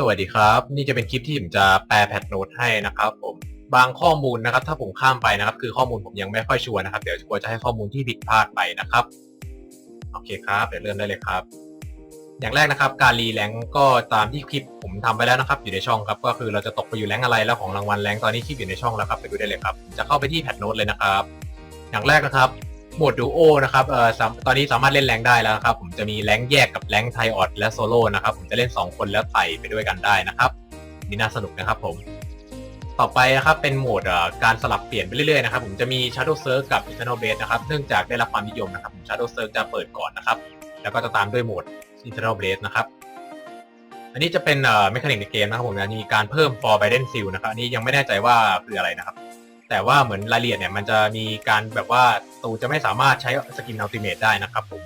สวัสดีครับ นี่จะเป็นคลิปที่ผมจะแปลแพทโน้ตให้นะครับผมบางข้อมูลนะครับ ถ้าผมข้ามไปนะครับ คือข้อมูลผมยังไม่ค่อยชัวร์นะครับ เดี๋ยวกลัวจะให้ข้อมูลที่ผิดพลาดไปนะครับโอเคครับ เดี๋ยวเริ่มได้เลยครับ อย่างแรกนะครับ การรีแรงก็ตามที่คลิปผมทำไปแล้วนะครับ อยู่ในช่องครับก็คือเราจะตกไปอยู่แรงอะไรแล้วของรางวัลแรงตอนนี้คลิปอยู่ในช่องแล้วครับไปดูได้เลยครับ จะเข้าไปที่แพทโน้ตเลยนะครับ อย่างแรกนะครับ โหมดดูโอนะครับเอ่อสามตอนนี้สามารถเล่นแรงได้แล้วครับ ผมจะมีแรงแยกกับแรงไทออดและโซโล่นะครับ ผมจะเล่น 2 คนแล้วไต่ไปด้วยกันได้นะครับนี่น่าสนุกนะครับผมต่อไปนะครับเป็นโหมดการสลับเปลี่ยนไปเรื่อยๆนะครับผมจะมี Shadow Surge กับ Eternal Blade นะครับเนื่องจากได้รับความนิยมนะครับผม Shadow Surge จะเปิดก่อนนะครับ แล้วก็จะตามด้วยโหมด Eternal Blade นะครับ อันนี้จะเป็นเอ่อเมคานิกในเกมนะครับผมจะมีการเพิ่ม For Biden Seal นะครับอันนี้ยังไม่แน่ใจว่าคืออะไรนะครับ แต่ว่าเหมือนรายละเอียดเนี่ยมันจะมีการแบบว่าตูจะไม่สามารถใช้สกินอัลติเมทได้นะครับผม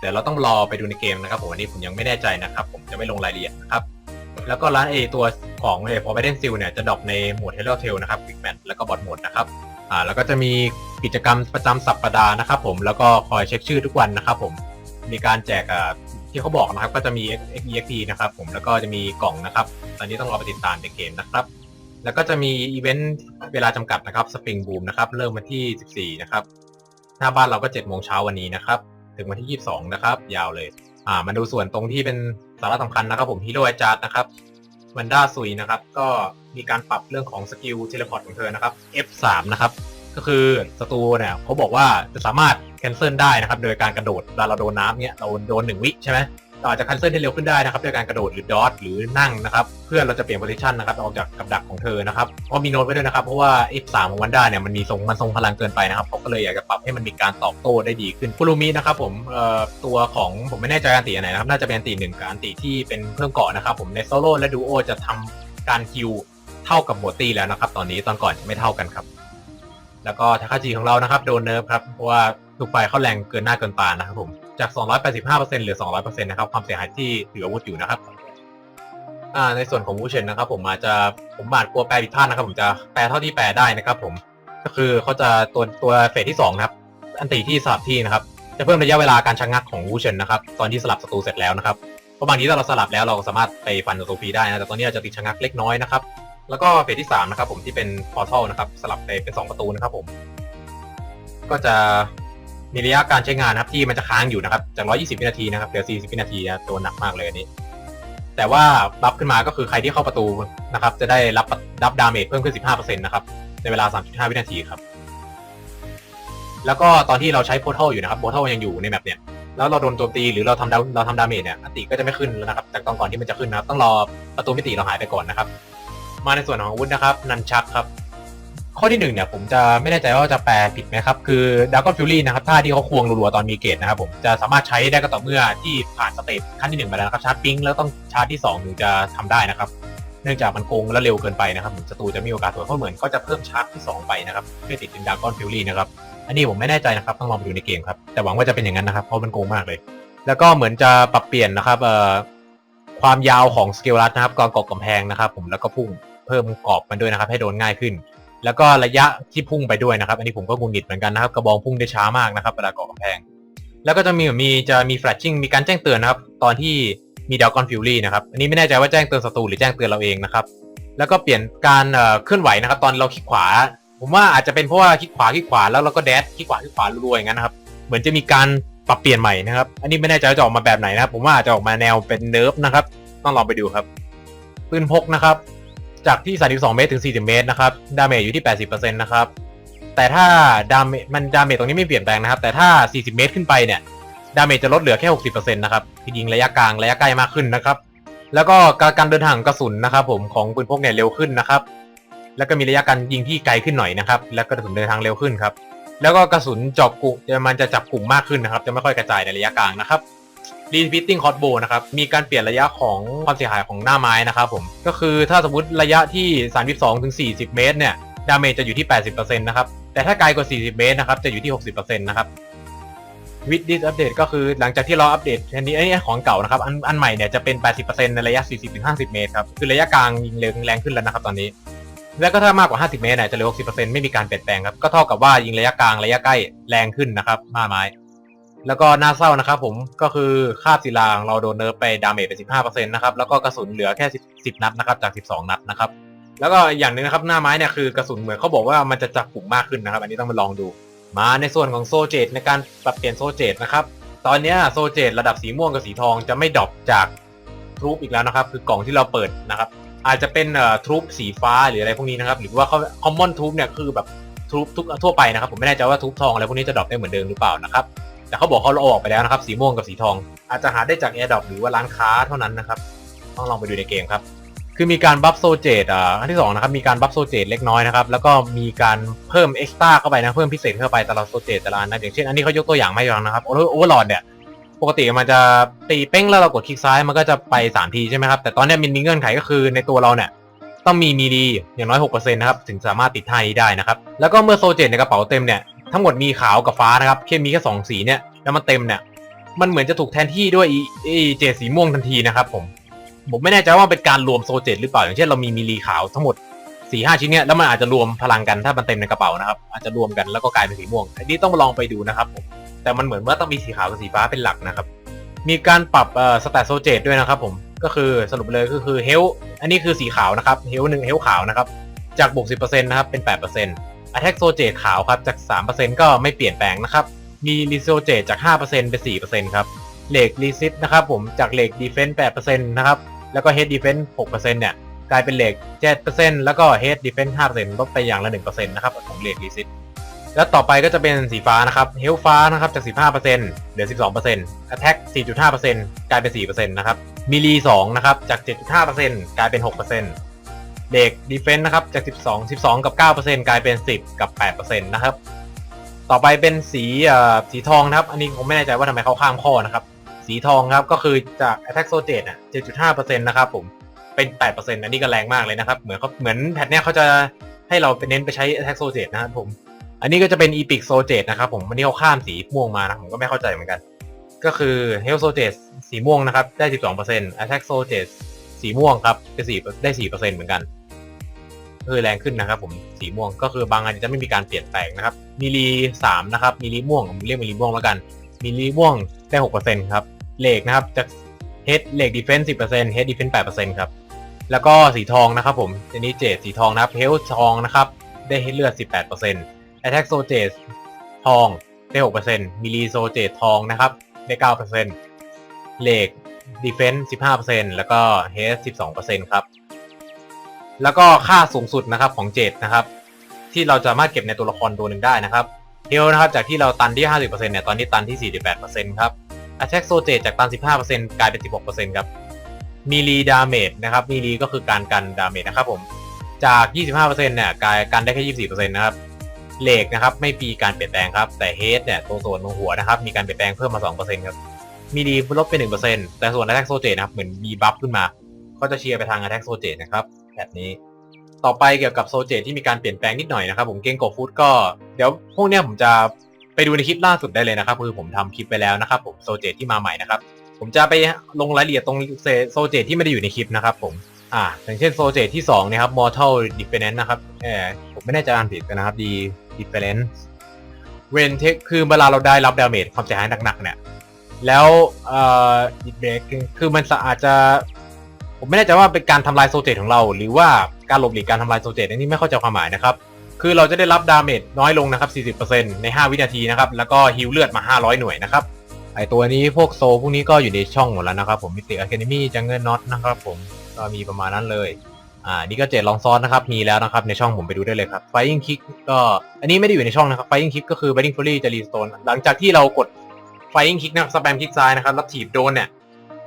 เดี๋ยวเราต้องรอไปดูในเกมนะครับผมอันนี้ผมยังไม่แน่ใจนะครับ ผมจะไม่ลงรายละเอียดนะครับแล้วก็ร้านเอตัวของเอพอไปเดนซิลเนี่ยจะดรอปในหมวดเฮลโลเทลนะครับบิ๊กแมทแล้วก็บอทหมดนะครับอ่าแล้วก็จะมีกิจกรรมประจำสัปดาห์นะครับผมแล้วก็คอยเช็คชื่อทุกวันนะครับผมมีการแจกอ่าที่เขาบอกนะครับก็จะมี XEXP นะครับผมแล้วก็จะมีกล่องนะครับ ตอนนี้ต้องรอไปติดตามในเกมนะครับ แล้วก็จะมีอีเวนต์เวลาจำกัดนะครับสปริงบูมนะครับเริ่มวันที่ 14 นะครับ หน้าบ้านเราก็7โมงเช้าวันนี้นะครับ ถึงวันที่ 22 นะครับ ยาวเลย อ่ามาดูส่วนตรงที่เป็นสาระสำคัญนะครับ ผมฮีโร่ไอจารย์นะครับวันด้าซุยนะครับ ก็มีการปรับเรื่องของสกิลเทเลพอร์ตของเธอนะครับ F3 นะครับ ก็คือศัตรูเนี่ยเขาบอกว่าจะสามารถแคนเซิลได้นะครับ โดยการกระโดดเวลาเราโดนน้ำเนี่ยเราโดนหนึ่งวิใช่ไหม อาจจะคันเซิลให้เร็วขึ้นได้นะครับด้วยการกระโดดหรือดอทหรือนั่งนะครับเพื่อเราจะเปลี่ยนโพซิชันนะครับออกจากกับดักของเธอนะครับก็มีโน้ตไว้ด้วยนะครับเพราะว่า F3 ของวันด้าเนี่ยมันมีทรงมันทรงพลังเกินไปนะครับเขาก็เลยอยากจะปรับให้มันมีการตอบโต้ได้ดีขึ้นคุรุมินะครับผมเอ่อตัวของผมไม่แน่ใจอันตีอันไหนนะครับน่าจะเป็นอันตีหนึ่งกับอันตีที่เป็นเพิ่มเกาะนะครับผมในโซโล่และดูโอจะทำการคิวเท่ากับโมตี้แล้วนะครับ ตอนนี้ตอนก่อนไม่เท่ากันครับ แล้วก็ทาคาจิของเรานะครับโดนเนิร์ฟครับเพราะว่าทุกฝ่ายเข้าแรงเกินหน้าเกินตานะครับผม จาก 285%เหลือ 200%นะครับ ความเสียหายที่ถืออาวุธอยู่นะครับ อ่า ในส่วนของวูเชนนะครับ ผมอาจจะ ผมอาจกลัวแปลผิดพลาดนะครับ ผมจะแปลเท่าที่แปลได้นะครับ ผม ก็คือเขาจะตัวตัวเฟสที่2นะครับ อันตีที่สลับที่นะครับ จะเพิ่มระยะเวลาการชะงงักของวูเชนนะครับ ตอนที่สลับศัตรูเสร็จแล้วนะครับ เพราะบางทีถ้าเราสลับแล้วเราสามารถไปฟันศัตรูฟรีได้นะ แต่ตอนนี้อาจจะติดชะงักเล็กน้อยนะครับ แล้วก็เฟสที่สามนะครับ ผมที่เป็นพอร์ทัลนะครับ สลับไปเป็นสองประตูนะครับ ผม ก็จะ มีระยะการใช้งานนะครับที่มันจะค้างอยู่นะครับจาก 120 วินาทีนะครับเหลือ 40 วินาทีนะตัวหนักมากเลยอันนี้ แต่ว่าบัฟขึ้นมาก็คือใครที่เข้าประตูนะครับ จะได้รับรับดาเมจเพิ่มขึ้น 15%นะครับในเวลา 3.5 วินาทีครับ แล้วก็ตอนที่เราใช้โพ r t ทัลอยู่นะครับโพ r t ทัลยังอยู่ในแมปเนี่ยแล้วเราโดนโจมตีหรือเราทำดาเราทำดาเมจเนี่ยอัติก็จะไม่ขึ้นแล้วนะครับจากตอนก่อนที่มันจะขึ้นนะครับ ต้องรอประตูมิติเราหายไปก่อนนะครับ มาในส่วนของอาวุธนะครับ นันชักครับ ข้อที่หนึ่งเนี่ยผมจะไม่แน่ใจว่าจะแปลผิดไหมครับ คือด r a g o n Fury นะครับท่าที่เขาควงรัวๆตอนมีเกตนะครับผมจะสามารถใช้ได้ก็ต่อเมื่อที่ผ่านสเตจขั้นที่หนึ่งไปแล้วนะครับชาร์จปิ้งแล้วต้องชาร์จที่สองถึงจะทำได้นะครับ เนื่องจากมันโกงและเร็วเกินไปนะครับศัตรูจะมีโอกาสสวเพราะเหมือนก็จะเพิ่มชาร์จที่สองไปนะครับเพื่อติดเป็นด r a g o n Fury นะครับอันนี้ผมไม่แน่ใจนะครับต้องลองไปดูในเกมครับแต่หวังว่าจะเป็นอย่างนั้นนะครับเพราะมันโกงมากเลย แล้วก็เหมือนจะปรับเปลี่ยนนะครับเอ่อความยาวของสเกลรัดนะครับก่อนกาะกำแพงนะครับ ผมแล้วก็พุ่งเพิ่มกรอบมันด้วยนะครับ ให้โดนง่ายขึ้น แล้วก็ระยะที่พุ่งไปด้วยนะครับ อันนี้ผมก็กุนงิดเหมือนกันนะครับ กระบองพุ่งได้ช้ามากนะครับเวลาเกาะกำแพง แล้วก็จะมีมีจะมีแฟลชชิ่งมีการแจ้งเตือนนะครับ ตอนที่มีดาวกอนฟิวรี่นะครับ อันนี้ไม่แน่ใจว่าแจ้งเตือนศัตรูหรือแจ้งเตือนเราเองนะครับ แล้วก็เปลี่ยนการเอ่อเคลื่อนไหวนะครับ ตอนเราคลิกขวา ผมว่าอาจจะเป็นเพราะว่าคลิกขวาคลิกขวาแล้วเราก็แดชคลิกขวาคลิกขวารัวๆอย่างนั้นนะครับ เหมือนจะมีการปรับเปลี่ยนใหม่นะครับ อันนี้ไม่แน่ใจว่าจะออกมาแบบไหนนะครับ ผมว่าอาจจะออกมาแนวเป็นเนิร์ฟนะครับ ต้องลองไปดูครับ ปืนพกนะครับ จากที่ 32 เมตรถึง 40 เมตรนะครับ ดาเมจอยู่ที่ 80%นะครับ แต่ถ้าดาเมจมันดาเมจตรงนี้ไม่เปลี่ยนแปลงนะครับ แต่ถ้า 40 เมตรขึ้นไปเนี่ย ดาเมจจะลดเหลือแค่ 60%นะครับคือยิงระยะกลางระยะใกล้มากขึ้นนะครับ แล้วก็การการเดินทางกระสุนนะครับ ผมของปืนพกเนี่ยเร็วขึ้นนะครับ แล้วก็มีระยะการยิงที่ไกลขึ้นหน่อยนะครับ แล้วก็กระสุนเดินทางเร็วขึ้นครับ แล้วก็กระสุนเจอบกลุ่มมันจะจับกลุ่มมากขึ้นนะครับ จะไม่ค่อยกระจายในระยะกลางนะครับ repeating crossbow นะครับ มีการเปลี่ยนระยะของความเสียหายของหน้าไม้นะครับผม ก็คือถ้าสมมติระยะที่ 32ถึง40 เมตรเนี่ย ดาเมจจะอยู่ที่ 80%นะครับ แต่ถ้าไกลกว่า 40 เมตรนะครับ จะอยู่ที่ 60%นะครับ with this update ก็คือหลังจากที่เราอัปเดตอันนี้ไอ้ของเก่านะครับ อันอันใหม่เนี่ยจะเป็น 80%ในระยะ 40-50 เมตรครับ คือระยะกลางยิงเร็วแรงขึ้นแล้วนะครับตอนนี้ แล้วก็ถ้ามากกว่า 50 เมตรเนี่ยจะเหลือ60%ไม่มีการเปลี่ยนแปลงครับ ก็เท่ากับว่ายิงระยะกลางระยะใกล้แรงขึ้นนะครับหน้าไม้ แล้วก็น่าเศร้านะครับผมก็คือคาบศิลาของเราโดนเนิร์ฟไปดาเมจไป15%นะครับแล้วก็กระสุนเหลือแค่ 10 10 นัดนะครับจาก 12 นัดนะครับแล้วก็อย่างหนึ่งนะครับหน้าไม้เนี่ยคือกระสุนเหมือนเขาบอกว่ามันจะจับกลุ่มมากขึ้นนะครับ อันนี้ต้องมาลองดู มาในส่วนของโซเจตในการปรับเปลี่ยนโซเจตนะครับตอนนี้โซเจตระดับสีม่วงกับสีทองจะไม่ดรอปจากทรูปอีกแล้วนะครับคือกล่องที่เราเปิดนะครับอาจจะเป็นเอ่อทรูปสีฟ้าหรืออะไรพวกนี้นะครับหรือว่าเขาคอมมอนทรูปเนี่ยคือแบบทรูปทุกทั่วไปนะครับผมไม่แน่ใจว่าทรูปทองอะไรพวกนี้จะดรอปได้เหมือนเดิมหรือเปล่านะครับ แต่เขาบอกเขาเอาออกไปแล้วนะครับ สีม่วงกับสีทอง อาจจะหาได้จาก AirDrop หรือว่าร้านค้าเท่านั้นนะครับ ต้องลองไปดูในเกมครับ คือมีการบัฟโซเจตอ่าอันที่สองนะครับ มีการบัฟโซเจตเล็กน้อยนะครับ แล้วก็มีการเพิ่มเอ็กซ์ต้าเข้าไปนะ เพิ่มพิเศษเข้าไปแต่ละโซเจตแต่ละอันนะอย่างเช่น อันนี้เขายกตัวอย่างมาให้ฟังนะครับ โอเวอร์ลอดเนี่ย ปกติมันจะตีเป้งแล้วเรากดคลิกซ้ายมันก็จะไป3ทีใช่ไหมครับ แต่ตอนนี้มันมีเงื่อนไขก็คือในตัวเราเนี่ยต้องมีมีดีอย่างน้อย6%นะครับ ถึงสามารถติดท่านี้ได้นะครับ แล้วก็เมื่อโซเจตในกระเป๋าเต็มเนี่ย ทั้งหมดมีขาวกับฟ้านะครับแค่มีแค่สองสีเนี่ยแล้วมันเต็มเนี่ยมันเหมือนจะถูกแทนที่ด้วยอีอีเจดสีม่วงทันทีนะครับผมผมไม่แน่ใจว่าเป็นการรวมโซเจตหรือเปล่าอย่างเช่นเรามีมีรีขาวทั้งหมดสี่ห้าชิ้นเนี่ยแล้วมันอาจจะรวมพลังกันถ้ามันเต็มในกระเป๋านะครับอาจจะรวมกันแล้วก็กลายเป็นสีม่วงอันนี้ต้องลองไปดูนะครับผมแต่มันเหมือนว่าต้องมีสีขาวกับสีฟ้าเป็นหลักนะครับ มีการปรับเอ่อสแตทโซเจตด้วยนะครับผมก็คือสรุปเลยก็คือเฮลอันนี้คือสีขาวนะครับเฮลหนึ่งเฮลขาวนะครับจากบวก10%นะครับเป็น8% Attack โซเจต ขาวครับจาก 3%ก็ไม่เปลี่ยนแปลงนะครับ มีรีโซเจตจาก 5%เป็น 4%ครับเหล็กรีซิตนะครับผมจากเหล็กดีเฟนส์8%นะครับแล้วก็เฮดดีเฟนส์6%เนี่ยกลายเป็นเหล็ก 7%แล้วก็เฮดดีเฟนส์5%ลดไปอย่างละ 1%นะครับของเหล็กรีซิตแล้วต่อไปก็จะเป็นสีฟ้านะครับ เฮลฟ้านะครับจาก 15%เหลือ 12% Attack 4.5%กลายเป็น 4%นะครับมิลี2นะครับจาก 7.5%กลายเป็น 6% เด็ก Defense นะครับ จาก 12 12 กับ 9%กลายเป็น 10 กับ 8%นะครับ ต่อไปเป็นสีสีทองนะครับ อันนี้ผมไม่แน่ใจว่าทำไมเขาข้ามข้อนะครับ สีทองครับก็คือจาก Attack s o j e t อะ7.5%นะครับผมเป็น 8%อันนี้ก็แรงมากเลยนะครับ เหมือนเขาเหมือนแพทเนี้ยเขาจะให้เราไปเน้นไปใช้ Attack s o j e t นะครับผม อันนี้ก็จะเป็น Epic s o j e t นะครับผมอันนี้เขาข้ามสีม่วงมานะผมก็ไม่เข้าใจเหมือนกัน ก็คือ Hell s o j e t สีม่วงนะครับได้ 12% Attack s o j e t สีม่วงครับได้4ได้4%เหมือนกัน็คือแรงขึ้นนะครับผมสีม่วงก็คือบางอันจะไม่มีการเปลี่ยนแปลงนะครับมิลีสามนะครับมิลีม่วงผมเรียกมิลีม่วงแล้วกันมิลีม่วงได้หกเปอร์เซ็นต์ครับเหล็กนะครับจะเฮดเหล็กดีเฟนซ์สิบเปอร์เซ็นต์เฮดดีเฟนซ์แปดเปอร์เซ็นต์ครับแล้วก็สีทองนะครับผมอันนี้เจดสีทองนะครับเฮลทองนะครับได้เฮดเลือดสิบแปดเปอร์เซ็นต์แอทแทกโซเจดทองได้หกเปอร์เซ็นต์มิลีโซเจดทองนะครับได้เก้าเปอร์เซ็นต์เหล็กดีเฟนซ์สิบห้าเปอร์เซ็นต์แล้วก็เฮดสิบสองเปอร์เซ็นต์ครับ แล้วก็ค่าสูงสุดนะครับของเจตนะครับ ที่เราจะสามารถเก็บในตัวละครตัวหนึ่งได้นะครับเฮลนะครับจากที่เราตันที่ 50%เนี่ยตอนนี้ตันที่ 48%ครับ Attack s o j e t จากตัน 15%กลายเป็น 16%ครับมีรีดาเมจนะครับมีรีก็คือการกันดาเมจนะครับผมจาก 25%เนี่ยกลายกันได้แค่ 24%นะครับเหล็กนะครับไม่มีการเปลี่ยนแปลงครับแต่เฮดเนี่ยตัวส่วนของหัวนะครับมีการเปลี่ยนแปลงเพิ่มมา 2%ครับมีดีลดไป1%แต่ส่วน Attack s o j e t นะครับเหมือนมีบัฟขึ้นมา ก็จะเชียร์ไปทาง Attack s o j e t นะครับ แบบนี้ ต่อไปเกี่ยวกับโซเจที่มีการเปลี่ยนแปลงนิดหน่อยนะครับผมเกงโกฟูดก็เดี๋ยวพวกเนี้ยผมจะไปดูในคลิปล่าสุดได้เลยนะครับคือผมทำคลิปไปแล้วนะครับผมโซเจที่มาใหม่นะครับผมจะไปลงรายละเอียดตรงโซเจที่ไม่ได้อยู่ในคลิปนะครับผมอ่าอย่างเช่นโซเจที่2นะครับ Mortal Defense นะครับเออผมไม่แน่ใจอ่านผิดนนะครับ D Defense เวนเทคคือเวลาเราได้รับดาเมจความเสียหายหนักๆเนี่ยแล้วเอ่อดิเบรกคือมันอาจจะ ผมไม่แน่ใจว่าเป็นการทำลายโซเจตของเรา หรือว่าการหลบหลีกการทำลายโซเจตนี้ไม่เข้าใจความหมายนะครับ คือเราจะได้รับดาเมจน้อยลงนะครับ 40%ใน 5 วินาทีนะครับ แล้วก็ฮิลเลือดมา 500 หน่วยนะครับ ไอตัวนี้พวกโซพวกนี้ก็อยู่ในช่องหมดแล้วนะครับ ผมมิติอะคาเดมี่จังเกิลน็อตนะครับผมก็มีประมาณนั้นเลย อ่า นี่ก็เจ็ดลองซ้อนนะครับ มีแล้วนะครับ ในช่องผมไปดูได้เลยครับ Flying Kick ก็ อันนี้ไม่ได้อยู่ในช่องนะครับ Flying Kick ก็คือ Batting Fury จะรีสโตนหลังจากที่เรากด Flying Kick นะสแปมคลิกซ้ายนะครับแล้วถีบโดนเนี่ย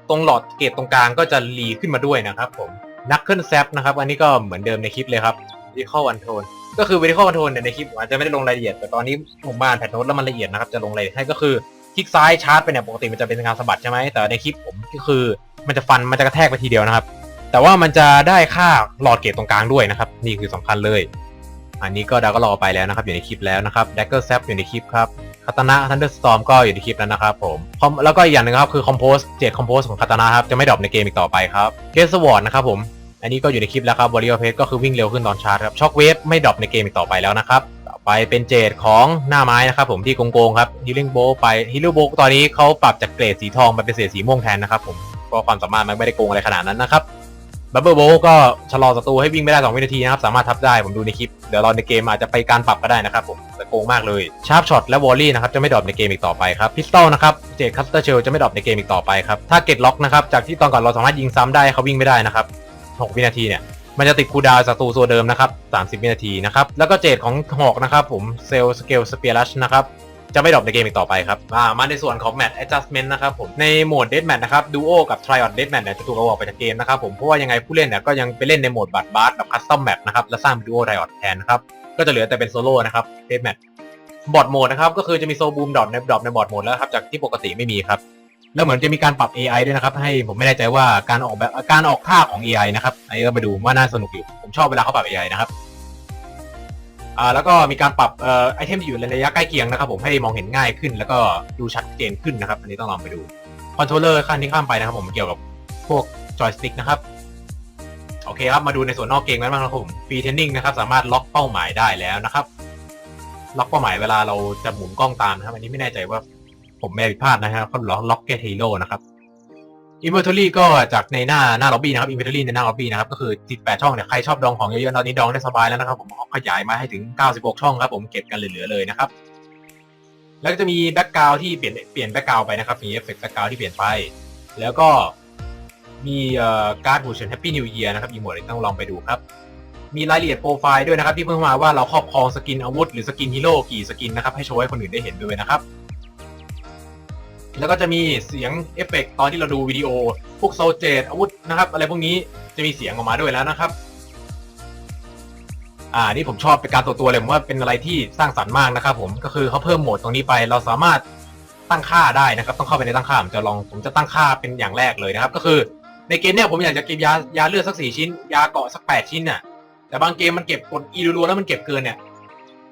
ตรงหลอดเกตตรงกลางก็จะรีขึ้นมาด้วยนะครับผมนักเคลื่อนแซปนะครับ อันนี้ก็เหมือนเดิมในคลิปเลยครับ Vertical Control ก็คือ Vertical Control เนี่ยในคลิปอาจจะไม่ได้ลงรายละเอียด แต่ตอนนี้ผมมาอ่นแพทโน้ตแล้วมันละเอียดนะครับจะลงรายละเอียดให้ก็คือคลิกซ้ายชาร์จไปเนี่ยปกติมันจะเป็นการสะบัดใช่ไหมแต่ในคลิปผมก็คือมันจะฟันมันจะกระแทกไปทีเดียวนะครับ แต่ว่ามันจะได้ค่าหลอดเกตตรงกลางด้วยนะครับนี่คือสำคัญเลย อันนี้ก็ดาวก็รอไปแล้วนะครับอยู่ในคลิปแล้วนะครับ Dagger Zap อยู่ในคลิปครับ คาตานะ Thunderstorm ก็อยู่ในคลิปแล้วนะครับผมแล้วก็อีกอย่างหนึ่งครับคือ Compose เจ็ด Compose ของคาตานะครับจะไม่ดรอปในเกมอีกต่อไปครับเ a ส e Sword นะครับผมอันนี้ก็อยู่ในคลิปแล้วครับ Warrior Page ก็คือวิ่งเร็วขึ้นตอนชาร์จครับ Shock Wave ไม่ดรอปในเกมอีกต่อไปแล้วนะครับต่อไปไปเป็นเจดของหน้าไม้นะครับผมที่โกงๆครับฮิลลิ่งโบไปฮิลลิ่งโบตอนนี้เขาปรับจากเกรดสีทองมาเป็นเศษสีม่วงแทนนะครับผมก็ความสามารถมันไม่ได้โกงอะไรขนาดนั้นนะครับ บับเบิลโบก็ชะลอศัตรูให้วิ่งไม่ได้ 2 วินาทีนะครับ สามารถทับได้ ผมดูในคลิป เดี๋ยวรอในเกมอาจจะไปการปรับก็ได้นะครับผมแต่โกงมากเลย ชาร์ปช็อตและวอลลี่นะครับ จะไม่ดรอปในเกมอีกต่อไปครับ พิสตอลนะครับ เจดคัสเตอร์เชลจะไม่ดรอปในเกมอีกต่อไปครับ ถ้าเกตล็อกนะครับ จากที่ตอนก่อนเราสามารถยิงซ้ำได้เขาวิ่งไม่ได้นะครับ 6 วินาทีเนี่ย มันจะติดคูดาวศัตรูตัวเดิมนะครับ 30 วินาทีนะครับ แล้วก็เจดของหอกนะครับผมเซลสเกลสเปียรัชนะครับ จะไม่ดรอปในเกมอีกต่อไปครับอ่ามาในส่วนของ Match Adjustment นะครับผมในโหมด Death Match นะครับ Duo กับ Triad Death Match เนี่ยจะถูกเอาออกไปจากเกมนะครับผมเพราะว่ายังไงผู้เล่นเนี่ยก็ยังไปเล่นในโหมดบัตรบาร์กับ Custom Map นะครับและสร้าง Duo Triad แทนนะครับก็จะเหลือแต่เป็นโซโล่นะครับ Death Match บอร์ดโหมดนะครับก็คือจะมีโซบูมดรอปในดรอปในบอร์ดโหมดแล้วครับจากที่ปกติไม่มีครับแล้วเหมือนจะมีการปรับ AI ด้วยนะครับ ให้ผมไม่แน่ใจว่าการออกแบบการออกท่าของ AI นะครับไอ้ก็มาดูว่าน่าสนุกอยู่ผมชอบเวลาเขาปรับ AI นะครับ อ่าแล้วก็มีการปรับเอ่อไอเทมที่อยู่ในระยะใกล้เคียงนะครับผมให้มองเห็นง่ายขึ้น แล้วก็ดูชัดเจนขึ้นนะครับ อันนี้ต้องลองไปดูคอนโทรลเลอร์ขั้นที่ข้ามไปนะครับผมเกี่ยวกับพวกจอยสติ๊กนะครับโอเคครับมาดูในส่วนนอกเกมกันบ้างนะครับผมฟรีเทนนิ่งนะครับสามารถล็อกเป้าหมายได้แล้วนะครับ ล็อกเป้าหมายเวลาเราจะหมุนกล้องตามนะครับ อันนี้ไม่แน่ใจว่าผมไม่ผิดพลาดนะครับเขาล็อกล็อกเกตฮีโร่นะครับ Inventory ก็จากในหน้าหน้าล็อบบี้นะครับ Inventory ในหน้าล็อบบี้นะครับก็คือ18ช่องเนี่ยใครชอบดองของเยอะๆตอนนี้ดองได้สบายแล้วนะครับผมขยายมาให้ถึง 96 ช่องครับผมเก็บกันเหลือๆเลยนะครับแล้วก็จะมีแบ็กกราวที่เปลี่ยนเปลี่ยนแบ็กกราวไปนะครับมีเอฟเฟกต์แบ็กกราวที่เปลี่ยนไป แล้วก็มีการ์ดบูชนแฮปปี้นิวเยียร์นะครับอีโมดต้องลองไปดูครับ มีรายละเอียดโปรไฟล์ด้วยนะครับที่เพิ่งมาว่าเราครอบครองสกินอาวุธหรือสกินฮีโร่กี่สกินนะครับให้โชว์ให้คนอื่นได้เห็นด้วยนะครับ แล้วก็จะมีเสียงเอฟเฟกต์ตอนที่เราดูวิดีโอ พวกโซเจตอาวุธนะครับ อะไรพวกนี้จะมีเสียงออกมาด้วยแล้วนะครับ อ่านี่ผมชอบเป็นการตัวตัวเลยผมว่าเป็นอะไรที่สร้างสรรค์มากนะครับ ผมก็คือเขาเพิ่มโหมดตรงนี้ไป เราสามารถตั้งค่าได้นะครับ ต้องเข้าไปในตั้งค่าผมจะลองผมจะตั้งค่าเป็นอย่างแรกเลยนะครับ ก็คือในเกมเนี่ยผมอยากจะเก็บยายาเลือดสักสี่ชิ้น ยาเกาะสักแปดชิ้นน่ะแต่บางเกมมันเก็บกดอีรัวแล้วมันเก็บเกินเนี่ย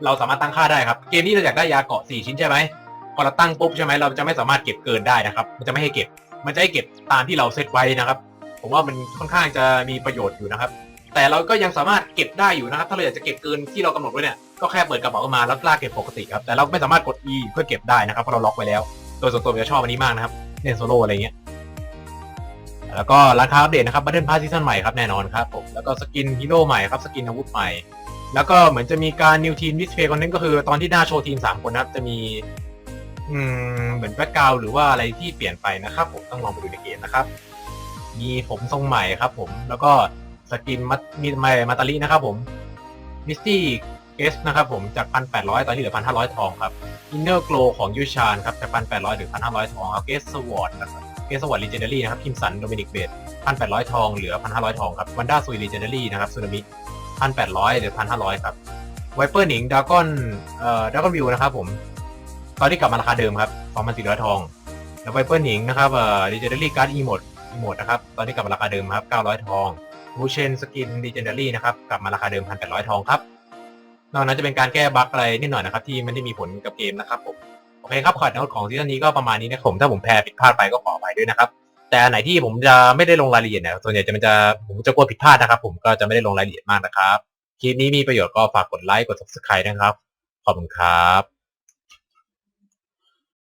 เราสามารถตั้งค่าได้ครับ เกมนี้เราอยากได้ยาเกาะสี่ชิ้นใช่ไหม พอเราตั้งปุ๊บใช่ไหมเราจะไม่สามารถเก็บเกินได้นะครับ มันจะไม่ให้เก็บ มันจะให้เก็บตามที่เราเซตไว้นะครับ ผมว่ามันค่อนข้างจะมีประโยชน์อยู่นะครับ แต่เราก็ยังสามารถเก็บได้อยู่นะครับ ถ้าเราอยากจะเก็บเกินที่เรากำหนดไว้เนี่ย ก็แค่เปิดกระเป๋ามาแล้วลากเก็บปกติครับ แต่เราไม่สามารถกด E เพื่อเก็บได้นะครับ เพราะเราล็อกไว้แล้ว โดยส่วนตัวผมจะชอบอันนี้มากนะครับเล่นโซโล่อะไรเงี้ย แล้วก็ราคาอัปเดตนะครับบัตเทิลพาร์ซีซั่นใหม่ครับแน่นอนครับผม แล้วก็สกินฮีโร่ใหม่ครับ สกินอาวุธใหม่ แล้วก็เหมือนจะมีการนิวทีมดิสเพย์คอนเทนต์ก็คือตอนที่หน้าโชว์ทีมสามคนนะครับจะมี อืมเหมือนแบ็กกราวหรือว่าอะไรที่เปลี่ยนไปนะครับผมต้องลองไปดูในเกมนะครับ มีผมทรงใหม่ครับผมแล้วก็สกินมัตมีใหม่มาตาลีนะครับผมมิสตี้เกสนะครับผมจากพันแปดร้อยตอนนี้เหลือพันห้าร้อยทองครับอินเนอร์โกลของยูชานครับจากพันแปดร้อยหรือพันห้าร้อยทองครับเกสสวอตนะครับเกสสวอตลีเจนเดอรี่นะครับคิมสันโดมินิกเบดพันแปดร้อยทองเหลือพันห้าร้อยทองครับวันด้าซุยลีเจนเดอรี่นะครับซูนามิพันแปดร้อยหรือพันห้าร้อยครับไวเปอร์หนิงดากอนเอ่อดากอนวิวนะครับผม ตอนนี้กลับมาราคาเดิมครับ2,400ทอง แล้วไวเปอร์หนิงนะครับเอ่อ Legendary Card Emote Emote นะครับ ตอนนี้กลับมาราคาเดิมครับ900 ทองบูเชนสกิน Legendary นะครับ กลับมาราคาเดิม1,800 ทองครับ นอกนั้นจะเป็นการแก้บั๊กอะไรนิดหน่อยนะครับ ที่ไม่ได้มีผลกับเกมนะครับผม โอเคครับขอดโน้ตของซีซั่นนี้ก็ประมาณนี้นะครับผม ถ้าผมแพ้ผิดพลาดไปก็ขออภัยด้วยนะครับ แต่ไหนที่ผมจะไม่ได้ลงรายละเอียดเนี่ยส่วนใหญ่จะมันจะผมจะกลัวผิดพลาดนะครับ ผมก็จะไม่ได้ลงรายละเอียดมากนะครับ คลิปนี้มีประโยชน์ก็ฝากกดไลค์ กด subscribe นะครับ ขอบคุณครับ